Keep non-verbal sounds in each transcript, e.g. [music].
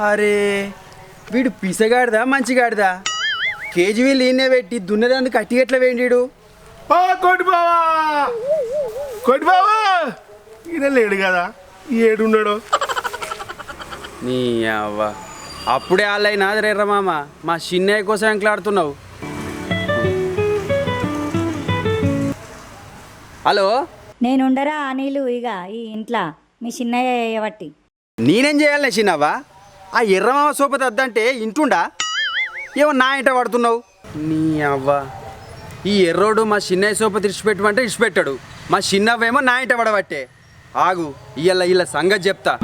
అరే వీడు పిసగాడిదా మంచిగాడిదా? కేజీ వీళ్ళు ఈయనే పెట్టి దున్నదాన్ని కట్టి ఎట్లా వేయండి ఓ కోటి బావా! కోటి బావా! ఈయన లేడు కదా ఏడున్నాడు. నీ అవ్వ. అప్పుడే వాళ్ళైనా రేర్ర మామ మా చిన్నయ్య కోసం ఎంకలాడుతున్నావు. హలో? నేనుండరా అనిలు ఇక ఈ ఇంట్లో మీ చిన్నయ్య చేయబట్టి నేనేం చేయాలనే చిన్నవ్వ ఆ ఎర్రమామ సోపతి వద్దంటే ఇంటుండా? ఏమో నా ఇంట పడుతున్నావు నీ అవ్వ. ఈ ఎర్రోడు మా చిన్నయ్య సోపతి ఇడిచిపెట్టమంటే ఇడిచిపెట్టాడు. మా చిన్నవ్వేమో నా ఇంట పడబట్టే. ఆగు ఇయ్యాల ఇలా సంగతి చెప్తా.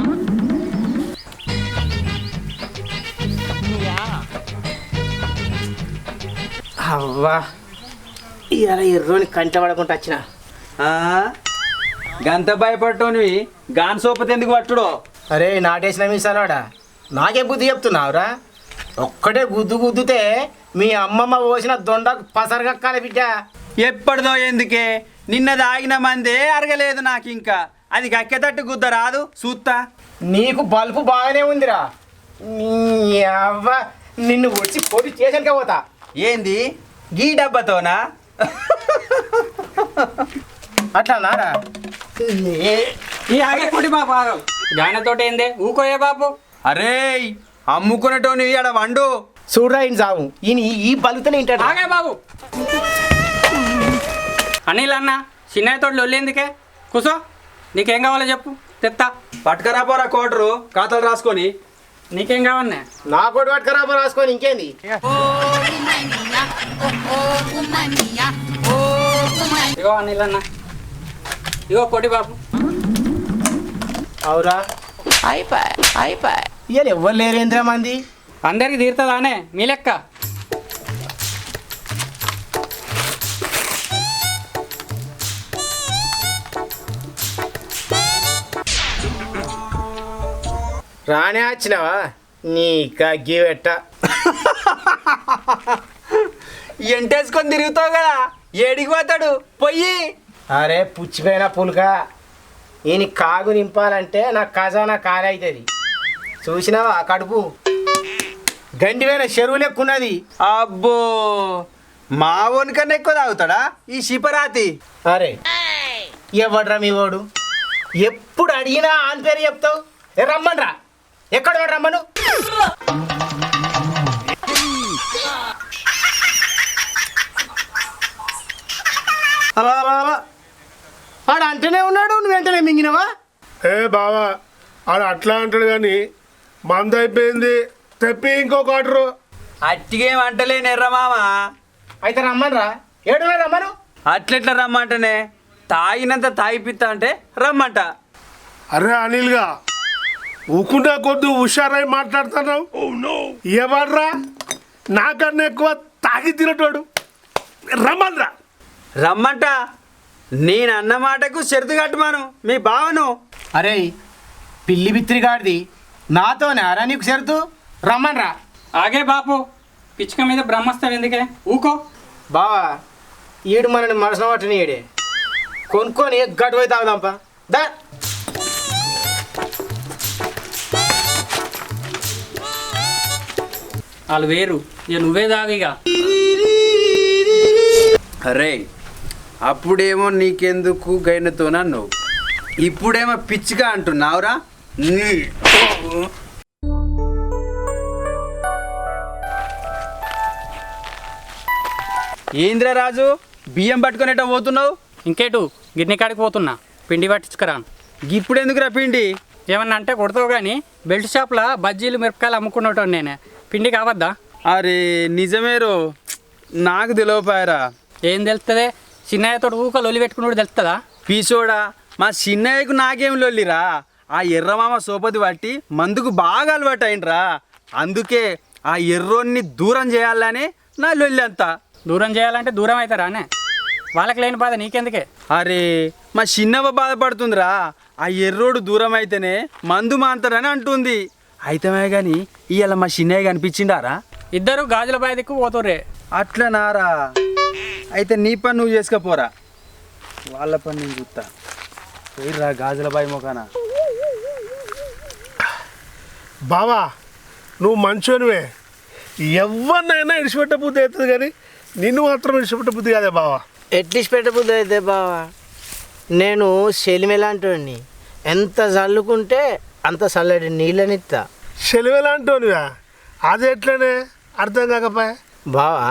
అవ్వా. ఇవాళ ఎర్రోని కంట పడకుండా వచ్చిన. ఆ? గంత భయపడటోనివి గాన్ సోపతి ఎందుకు పట్టుడో? అరే నాటేసిన మీ సలవాడా నాకే బుద్ధి చెప్తున్నావురా? ఒక్కటే గుద్దు గుద్దుతే మీ అమ్మమ్మ పోసిన దొండ పసరగక్కాలి బిడ్డ. ఎప్పటిదో ఎందుకే? నిన్న దాగిన మందే అరగలేదు నాకు ఇంకా అది గక్కెతట్టు గుద్ద రాదు చూస్తా నీకు బల్బు బాగానే ఉందిరా. నీ అవ్వ నిన్ను వచ్చి పొడి స్టేషన్కే పోతా. ఏంది? గీ డబ్బతోనా? అట్లా నారా ఈ ఆగే కొడి బాబు ఆగవు గాయనతోటి ఏందే? ఊకోయే బాబు. అరే అమ్ముకునేటోని ఆడ వండు. చూడరా ఈయన సాగు ఈయన ఈ- ఈ బలుతనే ఇంటాడు ఆగే బాబు. అనిల్ అన్న చిన్నయ్యతోటి లొల్లేందుకే కూసో. నీకేం కావాలో చెప్పు. తెత్తా. పట్టుకరా పోరా కోటరు ఖాతాలు రాసుకొని. నీకేం కావన్నా నా కొడు పట్టుకరా రాసుకొని ఇంకేంది? ఇగో అనిల్ అన్న. ఇగో కొడి బాబు. అవురా. ఇవాళ ఎవ్వరు లేరేంద్రా మంది? అందరికి తీరుతుందానే మీ లెక్క. రానే వచ్చినావా? నీ కగ్గి పెట్ట ఎంటేసుకొని తిరుగుతావు కదా ఏడికి పోతాడు? పొయ్యి అరే పుచ్చిపోయిన పులుక. ఈయన కాగు నింపాలంటే నా ఖజానా ఖాళీ అవుతుంది చూసినావా కడుపు? గండిపోయిన చెరువు లెక్కున్నది. అబ్బో! మా కన్నా ఎక్కువ తాగుతాడా? ఈ శిపరాతి. అరే ఎవడ్రా మీ వాడు ఎప్పుడు అడిగినా ఆన్ పేరు చెప్తావు? ఏ రమ్మన్రా. ఎక్కడ వాడు రమ్మను? అలా అలా అలా. ఆడు అంటేనే ఉన్నాడు నువ్వు వెంటనే మింగినవా? ఏ బావా ఆడు అట్లా అంటాడు కానీ మంద అయిపోయింది తెప్పి ఇంకొక ఆర్డరు అట్టిగేం అంటలేను ఎర్రమామ అయితే రమ్మన్రా? ఏడు రమ్మను. అట్లెట్లా రమ్మంటనే? తాగినంత తాగిపిత్తా అంటే రమ్మంట. అరే అనిల్గా ఊకుంటా కొద్ది హుషారై మాట్లాడుతున్నావు. ఏమడ్రా నాకన్నా ఎక్కువ తాగి తినటోడు. రమ్మన్రా. రమ్మంట. నేను అన్న మాటకు షరతు కట్టమాను మీ బావను. అరే పిల్లి బిత్తిరిగాడిది నాతోనే అరా నీకు సరుతు రమ్మన్రా. ఆగే బాపు పిచ్చుక మీద బ్రహ్మస్తావు ఎందుకే? ఊకో. బావా ఈడు మనని మనసున పట్టిన ఈడే కొనుక్కొని గట్టు పోయి తాగుదాంపా. దా. వాళ్ళు వేరు. ఇక నువ్వే దాగిగా అరే అప్పుడేమో నీకెందుకు గైనతో నన్ను? ఇప్పుడేమో పిచ్చిగా అంటున్నావురా? నీ. ఏంద్రా రాజు? బియ్యం పట్టుకునేట పోతున్నావు? ఇంకేటు గిన్నె కాడికి పోతున్నా. పిండి పట్టించుకురాను ఇప్పుడు ఎందుకురా పిండి? ఏమన్నా అంటే కొడతావు కానీ బెల్ట్ షాప్లో బజ్జీలు మిరపకాయలు అమ్ముకునేటోడు నేనే. పిండి కావద్దా? అరే నిజమేరో. నాకు తెలియపాయరా ఏం తెలుస్తుంది చిన్నయ్యతో ఊక లొలి పెట్టుకున్నాడు తెలుస్తుందా పీసోడా మా చిన్నయ్యకు నాకేం లొల్లిరా? ఆ ఎర్రమామ సోపతి పట్టి మందుకు బాగా అలవాటు అయిండ్రా. అందుకే ఆ ఎర్రోన్ని దూరం చేయాలని నా లొల్లి అంతా. దూరం చేయాలంటే దూరం అవుతారానే వాళ్ళకి లేని బాధ నీకెందుకే? అరే మా చిన్నవ్వ బాధపడుతుందిరా. ఆ ఎర్రోడు దూరం అయితేనే మందు మాంతారని అంటుంది. అయితమే కానీ ఇవాళ మా చిన్నయ్య కనిపించిండారా ఇద్దరు గాజుల బాయ్ దిక్కు పోతుర్రే. అట్లా నారా అయితే నీ పని నువ్వు చేసుకపోరా. వాళ్ళ పని నేను చూస్తా పోయిర్రా గాజుల బాయి మొకాన బావా నువ్వు మంచోనివే. ఎవరినైనా ఇడిచిపెట్ట బుద్ధి అవుతుంది కానీ నిన్ను మాత్రం ఇడిచిపెట్ట బుద్ధి కాదే బావా. ఎట్లీస్ పెట్టబుద్ది అయితే బావా? నేను సెలిమెలాంటి ఎంత చల్లుకుంటే అంత చల్లటి నీళ్ళనిస్తా సెలవులాంటోనివా అది ఎట్లనే? అర్థం కాకపోయా? బావా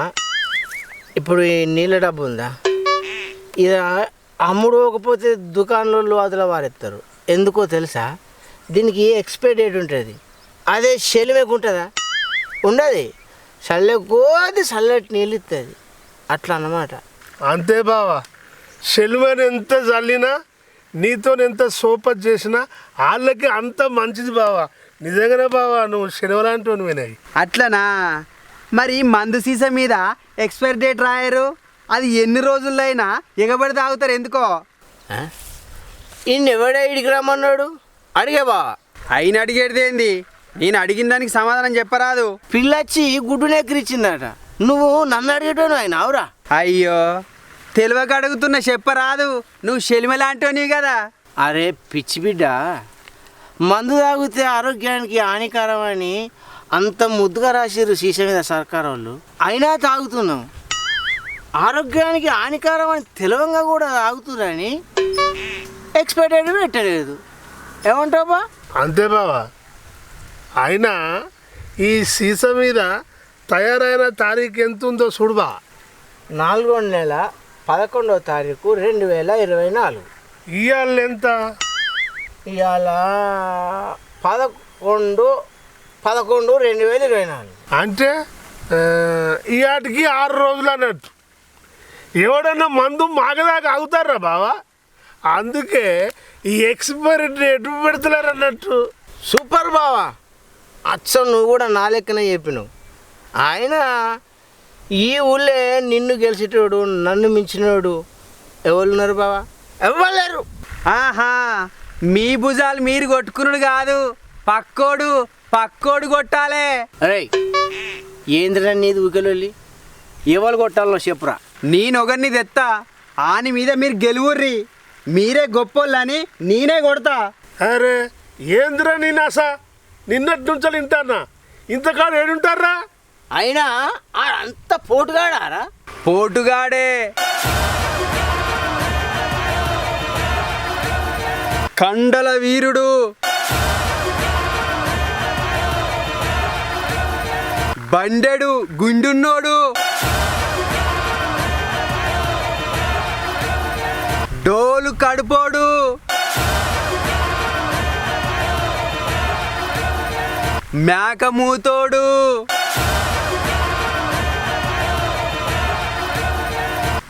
ఇప్పుడు ఈ నీళ్ళ డబ్బు ఉందా? ఇది అమ్ముడు పోకపోతే దుకాణంలో అదల వారెత్తారు. ఎందుకో తెలుసా? దీనికి ఎక్స్పైరీ డేట్ ఉంటుంది? అదే శలిమేకు ఉంటుందా? ఉండదు. చల్లే కోది చల్లటి నీళ్ళు ఇస్తుంది అట్లా అన్నమాట అంతే బావా. సెలవుని ఎంత చల్లినా నీతో ఎంత సోపత్ చేసినా వాళ్ళకి అంత మంచిది బావా. నిజంగానే బావా నువ్వు సెలవులాంటోనివేనాయి అట్లనా? మరి మందు సీసా మీద ఎక్స్పైరీ డేట్ రాయరు. అది ఎన్ని రోజుల్లో అయినా ఎగబడి తాగుతారు ఎందుకో? ఎవడే ఇడికి రమ్మన్నాడు? అడిగే బావా అయిన అడిగేది ఏంది? నేను అడిగిన దానికి సమాధానం చెప్పరాదు. పిల్లచ్చి గుడ్డు నెక్కరిచ్చిందట. నువ్వు నన్ను అడిగేటోను ఆయన అవురా? అయ్యో తెలివక అడుగుతున్న చెప్పరాదు. నువ్వు షెలిమలాంటోనివి కదా. అరే పిచ్చి బిడ్డ మందు తాగితే ఆరోగ్యానికి హానికరం అని అంత ముద్దుగా రాసిర్రు సీసా మీద సర్కార్ వాళ్ళు అయినా తాగుతున్నాం. ఆరోగ్యానికి హానికరం అని తెలవంగా కూడా తాగుతురని ఎక్స్పెక్టెడ్ పెట్టలేదు. ఏమంటావు బా అంతే బావా. అయినా ఈ సీసా మీద తయారైన తారీఖు ఎంత ఉందో చూడుబా. నాలుగో నెల పదకొండవ తారీఖు రెండు వేల ఇరవై నాలుగు. ఇవాళ ఎంత ఇవాళ పదకొండు పదకొండు రెండు వేల ఇరవై నాలుగు. అంటే ఈ ఆటికి ఆరు రోజులు అన్నట్టు. ఎవడన్నా మందు మాగదాకా ఆగుతారా బావా? అందుకే ఈ ఎక్స్పైరీ డేట్ పెడతలేరు అన్నట్టు. సూపర్ బావా. అచ్చం నువ్వు కూడా నా లెక్కనే చెప్పినావు. ఆయన ఈ ఊళ్ళే నిన్ను గెలిచేటోడు నన్ను మించినోడు ఎవరున్నారు బావా? ఎవరు లేరు? ఆహా మీ భుజాలు మీరు కొట్టుకున్నాడు కాదు. పక్కోడు పక్కోడు కొట్టాలే. అరే ఏంద్రా నీది ఊకెళ్ళి ఎవరు కొట్టాలో చెప్పురా. నేనొగరిని తెత్తా ఆని మీద మీరు గెలువుర్రి. మీరే గొప్పోళ్ళని నేనే కొడతా. అరే ఏందిరా నీ నాస? నిన్నటి నుంచి వింటానా ఇంతకాలం ఏడుంటారా? అయినా ఆ అంత పోటుగాడారా? పోటుగాడే. కండల వీరుడు. బండెడు గుండున్నోడు. డోలు కడుపోడు. మేక మూతోడు.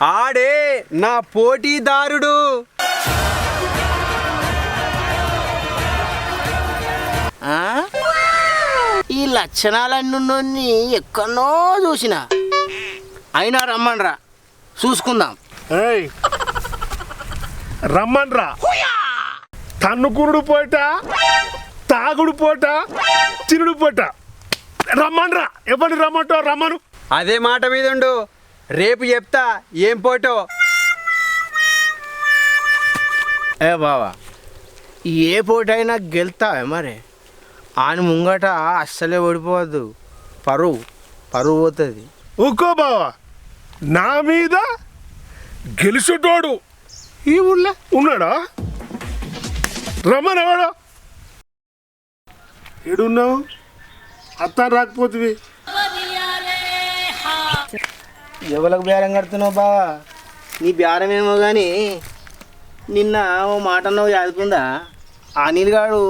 ఆడే నా పోటీదారుడు. ఆ? లక్షణాలన్నీ ఎక్కడో చూసిన. అయినా రమ్మన్రా చూసుకుందాం. ఏయ్ రమ్మన్రా తన్నుకురుడు పోట తాగుడు పోట తినుడు పోట. రమ్మన్రా ఎవరిని రమ్మంటావు? రమ్మను. అదే మాట మీద ఉండు రేపు చెప్తా ఏం పోటో. ఏ బావా ఏ పోటైనా గెలుతావే మరి? ఆయన ముంగట అస్సలే ఓడిపోవద్దు. పరువు పరువు పోతుంది. ఊకో బావా నా మీద గెలిచేటోడు ఈ ఊళ్ళో ఉన్నాడా? రమ్మని ఎవడు? ఏడున్నావు? అత్త రాకపోతుంది ఎవరికి బేరం కడుతున్నావు బావా? నీ బేరం ఏమో కానీ నిన్న ఓ మాట నువ్వు చదువుకుందా ఆ నీళ్ళగాడు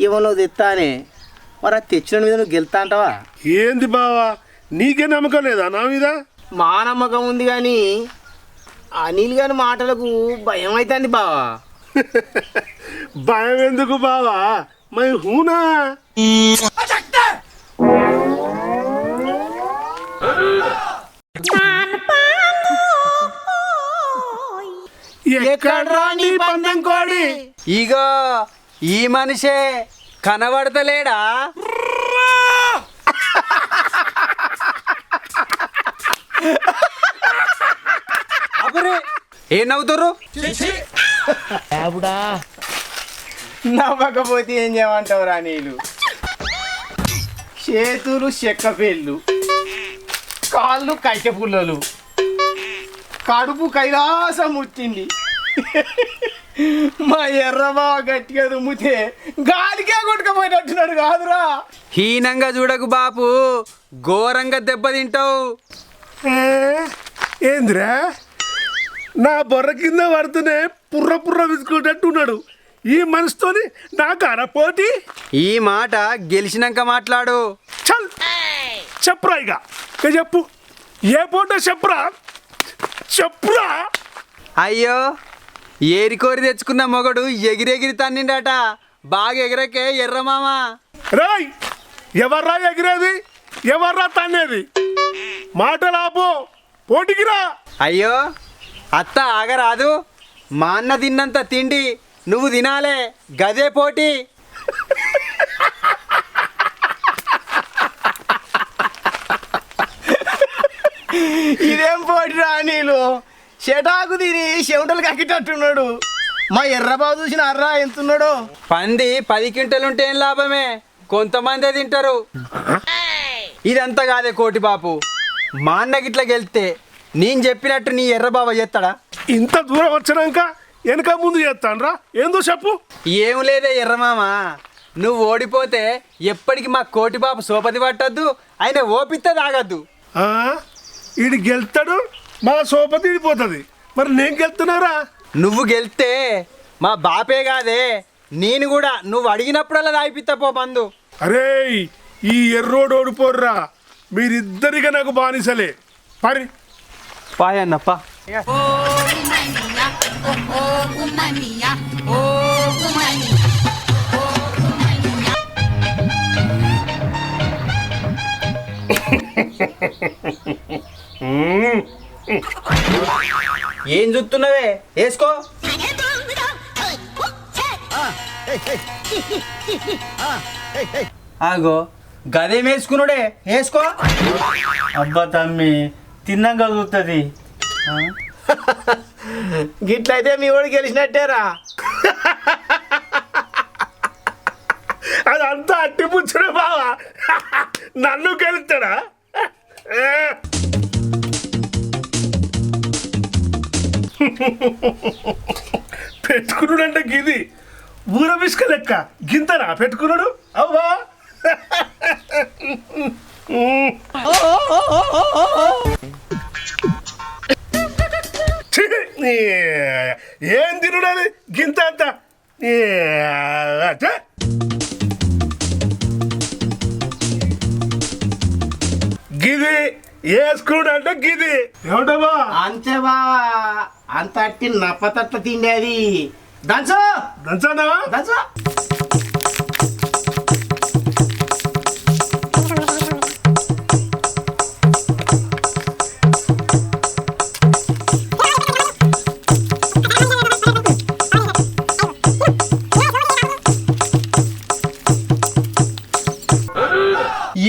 ఏమో నువ్వు తెత్తానే. మరి అది తెచ్చిన మీద నువ్వు గెలుతా అంటావా? ఏంది బావా? నీకే నమ్మకం లేదా నా మీద? మా నమ్మకం ఉంది కానీ అనిల్ గారి మాటలకు భయం అవుతుంది బావా. [laughs] భయం ఎందుకు బావా? మై హూనా? ఎక్కడ్రా నీ పందెం కోడి? ఇగో ఈ మనిషే కనబడతలేడా? ఏం నవ్వుతుర్రు? నవ్వకపోతే ఏం చేయమంటావు రా నీళ్ళు చేతులు చెక్క పేళ్ళు కాళ్ళు కట్టె పుల్లలు. కడుపు కైలాసం ముట్టింది. మా ఎర్రబావ గట్టిగా దుమ్మితే గాలికే కొట్టుకపోయినట్టున్నాడు కాదురా. హీనంగా చూడకు బాపు ఘోరంగా దెబ్బతింటావు ఏందిరా? నా బొర్ర కింద పడుతూనే పుర్ర పుర్ర విసుకున్నట్టు ఉన్నాడు ఈ మనసుతోని నాకు అరపోటీ ఈ మాట గెలిచినాక మాట్లాడు. చల్! చెప్పురా ఇక. ఇక చెప్పు. ఏ ఫోటో చెప్పురా? చెప్పురా? అయ్యో! ఏరికోరి తెచ్చుకున్న మొగడు ఎగిరెగిరి తన్నిండట. బాగా ఎగరకే ఎర్రమామ. రాయ్ ఎవర్రా ఎగిరేది? ఎవర్రా తన్నేది? మాటలాపో పోటీకి రా అయ్యో అత్త ఆగరాదు. మా అన్న తిన్నంత తిండి నువ్వు తినాలే. గదే పోటీ. ఇదేం పోటీరా నీళ్ళు చెటాకు తిని చెమటలు కక్కేటట్టున్నాడు. మా ఎర్రబాబు చూసిన అర్రా ఎంతున్నాడో? పంది పది క్వింటలుంటే ఏం లాభమే? కొంతమందే తింటారు. ఇదంతా కాదే కోటి బాపు మా అన్న గిట్ల గెలిస్తే నేను చెప్పినట్టు నీ ఎర్రబాబా చేస్తాడా? ఇంత దూరం వచ్చినాక వెనక ముందు చేస్తానరా ఏందో చెప్పు. ఏం లేదే ఎర్రమామ. నువ్వు ఓడిపోతే ఎప్పటికి మా కోటి బాపు సోపతి పట్టద్దు ఆయన ఓపిస్తే తాగద్దు. ఈడు గెలుతాడు మా సోప తీడిపోతుంది. మరి నేను గెలుతున్నారా? నువ్వు గెలిస్తే మా బాపే కాదే నేను కూడా నువ్వు అడిగినప్పుడల్లా తాగిపిస్తా పో మందు. అరే ఈ ఎర్రోడు ఓడిపోర్రా. మీరిద్దరిగా నాకు బానిసలే. పరి. పాయన్నప్ప ఏం చూస్తున్నావే? వేసుకో. ఆగో. గదేం వేసుకున్నాడే వేసుకో. అబ్బా తమ్మి తిన్నాక చూస్తుంది గిట్లయితే మీ వాడు గెలిచినట్టేరా? అదంతా అట్టిపుచ్చుడు బావా. నన్ను గెలుస్తాడా? [laughs] పెట్టుకున్నాడు అంటే గిది. ఊర బిస్క లెక్క. గింతనా? పెట్టుకున్నాడు? అవ్వా. ఏం తినుడది? గింత అంత. ఏ- గిది వేసుకున్నాడు అంటే గిది. ఏమంటావా? అంతే బావా. అంత అట్టి నప్పతట్ట తిండి అది దంచు! దంచానా? దంచు!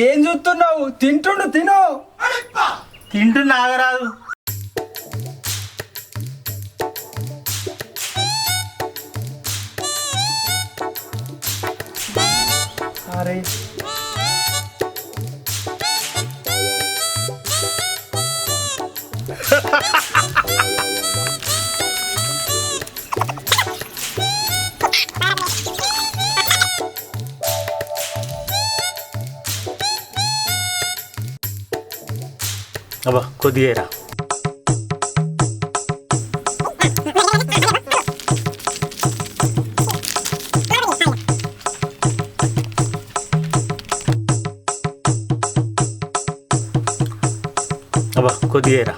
ఏం చూస్తున్నావు? తింటుండు తిను. తింటూ నాగరాదు అబ్బా కొద్దిగా అబ్బా కొద్దిగా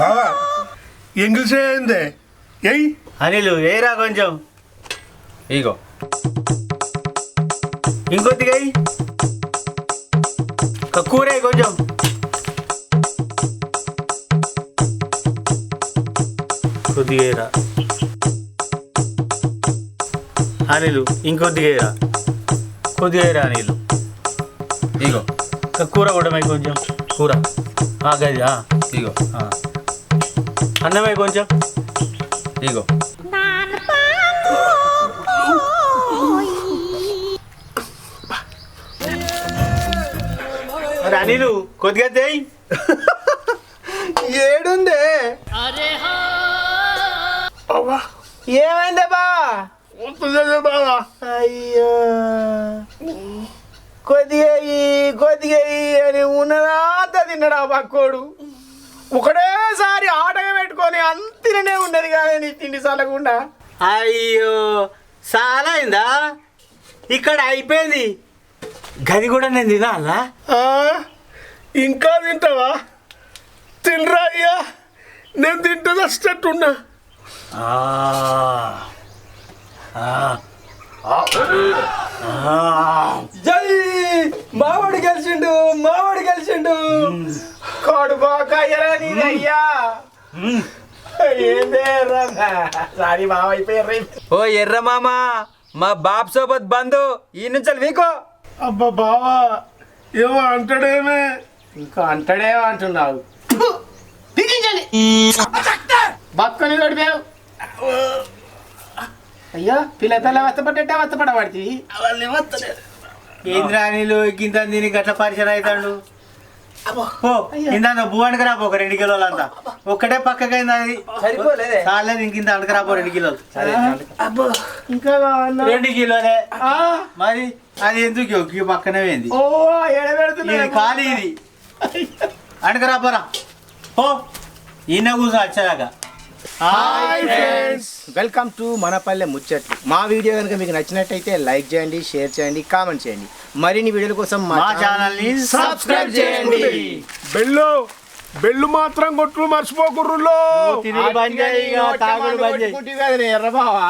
బావా ఇంగ్లీష్ ఏందే ఎయ్ అనిలు ఏరా కొంచెం? ఇగో. ఇంకొద్దిగా కూర కొంచెం. కొద్దిగా అనిలు ఇంకొద్దిగా కొద్దిగా అనిలు. ఇగో. కూర కూడా కొంచెం. కూర. ఆ, గది. ఇగో. అన్నమే కొంచెం. ఇగో. అనిలు కొద్దిగా చేయి. ఏడుందే? అవ్వా ఏమైందే బా బావా. అయ్యో. కొద్దిగా కొద్దిగా అని ఉన్నదంతా తిన్నాడు ఆ పక్కోడు? ఒకటేసారి ఆటగా పెట్టుకొని అంతిననే ఉన్నది కానీ నీ తిండి చల్లకుండా అయ్యో చాలా అయిందా ఇక్కడ అయిపోయింది గది కూడా నేను తినాలా ఇంకా తింటావా తినరా అయ్యా నేను తింటే చచ్చేట్టున్నా ఆ. ఆ. ఆ. జై! మావాడు గెలిచిండు మావాడు గెలిచిండు. కొడుకోక అయ్యా. ఓ ఎర్ర మామ మా బాబ్ సోబత్ బంధు ఈ నుంచి వీకో. అబ్బా బావా ఏమో అంటాడేమే. ఇంకా అంటాడే అంటున్నావు. బక్కని గడిపావు అయ్యో పిల్లతల వస్తపడ్డట్టే వస్తపడబడి ఏంద్రా అనిలు గింత దీనికి గట్ల పరిచయం అవుతాడు. ఓ ఇంత భూవానికి రాపో ఒక రెండు కిలోలు అంతా. ఒక్కటే పక్కకైంది అది. సరిపోలేదే. చాలేదు ఇంకింత అడకరాపో రెండు కిలోలు. ఇంకా? రెండు కిలోలే. ఆ, మరి అది ఎందుకు పక్కనే పోయింది. ఇది ఖాళీ ఇది. అడకరాపోరా ఓ ఈయన కూర్చో వచ్చేదాకా హాయ్ ఫ్రెండ్స్ వెల్కమ్ టు మనపల్లె ముచ్చట్లు మా వీడియో కనుక మీకు నచ్చినట్టయితే లైక్ చేయండి షేర్ చేయండి కామెంట్ చేయండి. మరిన్ని వీడియోల కోసం మా ఛానల్ని సబ్స్క్రైబ్ చేయండి. బెల్లు బెల్లు మాత్రం కొట్లు మర్చిపోకుర్రులో ఎర్రబావా?